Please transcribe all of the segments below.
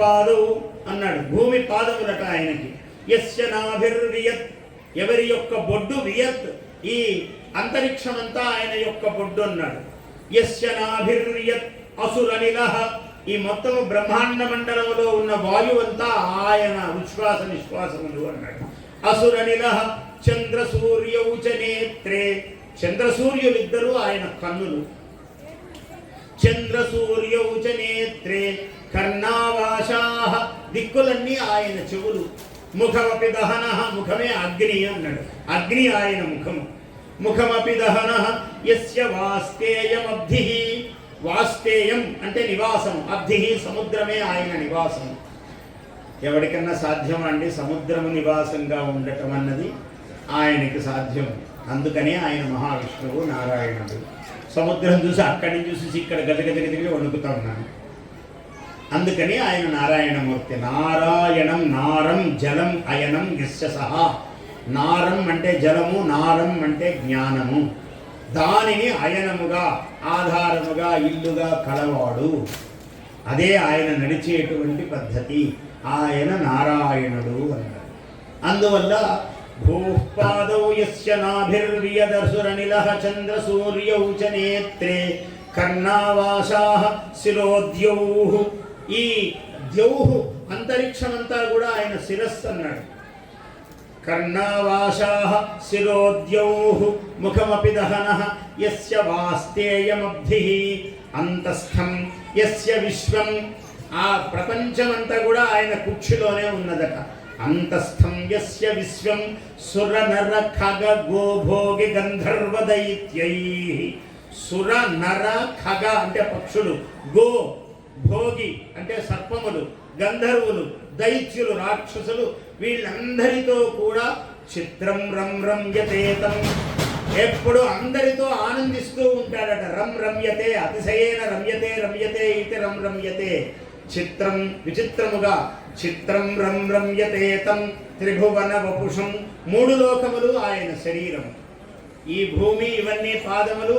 పాదవు అన్నాడు. భూమి పాదములట ఆయనకి. యస్య నాభిర్వియత్ ఎవరి యొక్క బొడ్డు వియత్? ఈ అంతరిక్షమంతా ఆయన యొక్క బొడ్డు అన్నాడు. యస్య నాభిర్వియత్ అసురనిలహ ఈ మొత్తం బ్రహ్మాండ మండలంలో ఉన్న వాయువంతా ఆయన ఉచ్ఛ్వాస నిశ్వాసములు అన్నాడు. అసురనిలహ చంద్ర సూర్యౌచ నేత్రే. చంద్ర సూర్యులిద్దరూ ఆయన కన్నులు. చంద్ర సూర్యౌచ నేత్రే. కర్ణా దిక్కులన్నీ ఆయన చెవులు. ముఖమపి దహన ముఖమే అగ్ని అన్నాడు. అగ్ని ఆయన ముఖము ముఖమపి దహన యస్య వాస్తేయమబ్ధి వాస్తేయం అంటే నివాసం. అబ్ధి సముద్రమే ఆయన నివాసం. ఎవరికన్నా సాధ్యమా అండి సముద్రము నివాసంగా ఉండటం అన్నది? ఆయనకి సాధ్యం. అందుకనే ఆయన మహావిష్ణువు నారాయణుడు. సముద్రం చూసి అక్కడి నుంచి చూసి ఇక్కడ గజగజ గజగజ వణుకుతా ఉన్నాను. అందుకని ఆయన నారాయణమూర్తి. నారాయణం నారం జలం అయనం యస్య సహా. నారం అంటే జలము నారం అంటే జ్ఞానము. దానిని అయనముగా ఆధారముగా ఇల్లుగా కలవాడు. అదే ఆయన నడిచేటువంటి పద్ధతి. ఆయన నారాయణుడు అన్నాడు. అందువల్ల భూపాదౌ యస్య నాభిర్వియదసురనిలః చంద్ర సూర్యౌ చ నేత్రే కర్ణావాసా శిరోద్యౌ ఈ ద్యౌః అంతరిక్షమంతా కూడా ఆయన శిరస్సు అన్నాడు కర్ణావాసాः శిరోద్యౌ ముఖమపి దహన యస్య వాస్తేయమబ్ధి అంతస్థం యస్య విశ్వం. ఆ ప్రపంచమంతా కూడా ఆయన కుక్షిలోనే ఉన్నదట. అంతస్థం యస్య విశ్వం సుర నర ఖగ గోభోగి గంధర్వ దైత్యై సుర నర ఖగ అంటే పక్షులు. గో భోగి అంటే సర్పములు గంధర్వులు దైత్యులు రాక్షసులు వీళ్ళందరితో కూడా చిత్రం రం రమ్యతేతం ఎప్పుడు అందరితో ఆనందిస్తూ ఉంటాడట రం రమ్యతే అతిశయేన రమ్యతే రమ్యతే ఇది రం రమ్యతే చిత్రం విచిత్రముగా చిత్రం రం రమ్యతేతం త్రిభువన వపుషం మూడు లోకములు ఆయన శరీరం. ఈ భూమి ఇవన్నీ పాదములు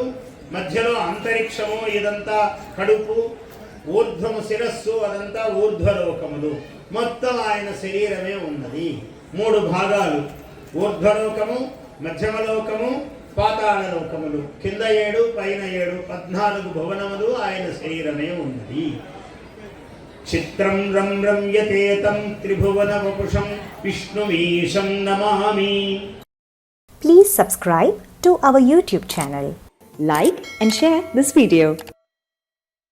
మధ్యలో అంతరిక్షము ఇదంతా కడుపు ఊర్ధ్వము శిరస్సు అదంతా ఊర్ధ్వలోకములు. మొత్తం ఆయన శరీరమే ఉన్నది. మూడు భాగాలు. ఊర్ధ్వలోకము మధ్యమలోకము పాతాళలోకములు. కింద ఏడు పైన ఏడు పద్నాలుగు భువనములు ఆయన శరీరమే ఉన్నది. చిత్రం రం రమ్యతేతం త్రిభువన వపుషం విష్ణుమీశం నమామి. Please subscribe to our YouTube channel like and share this video